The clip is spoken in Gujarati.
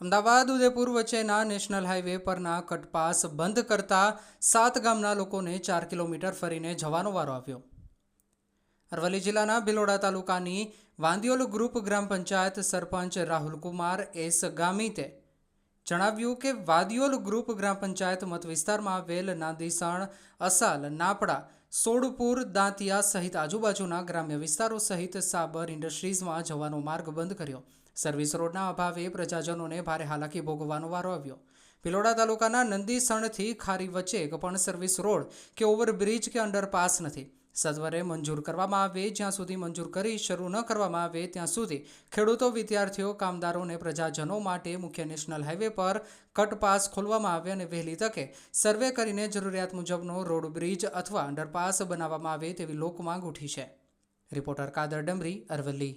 અમદાવાદ, ઉદયપુર વચ્ચેના નેશનલ હાઈવે પરના કટપાસ બંધ કરતા સાત ગામના લોકોને ચાર કિલોમીટર ફરીને જવાનો વારો આવ્યો. અરવલ્લી જિલ્લાના ભિલોડા તાલુકાની વાંદિયોલ ગ્રુપ ગ્રામ પંચાયત સરપંચ રાહુલકુમાર એસ ગામિતે જણાવ્યું કે વાદિયોલ ગ્રુપ ગ્રામ પંચાયત મત વિસ્તારમાં આવેલ નાદીસણ, અસાલ, નાપડા, સોડપુર, દાંતિયા સહિત આજુબાજુના ગ્રામ્ય વિસ્તારો સહિત સાબર ઇન્ડસ્ટ્રીઝમાં જવાનો માર્ગ બંધ કર્યો. સર્વિસ રોડના અભાવે પ્રજાજનોને ભારે હાલાકી ભોગવવાનો વારો આવ્યો. ભિલોડા તાલુકાના નંદીસણથી ખારી વચ્ચે એક પણ સર્વિસ રોડ કે ઓવરબ્રિજ કે અંડરપાસ નથી. સત્વરે મંજૂર કરવામાં આવે, જ્યાં સુધી મંજૂર કરી શરૂ ન કરવામાં આવે, ત્યાં સુધી ખેડૂતો, વિદ્યાર્થીઓ, કામદારો અને પ્રજાજનો માટે મુખ્ય નેશનલ હાઈવે પર કટપાસ ખોલવામાં આવે અને વહેલી તકે સર્વે કરીને જરૂરિયાત મુજબનો રોડ બ્રિજ અથવા અંડરપાસ બનાવવામાં આવે તેવી લોકમાંગ ઉઠી છે. રિપોર્ટર કાદર ડમરી, અરવલ્લી.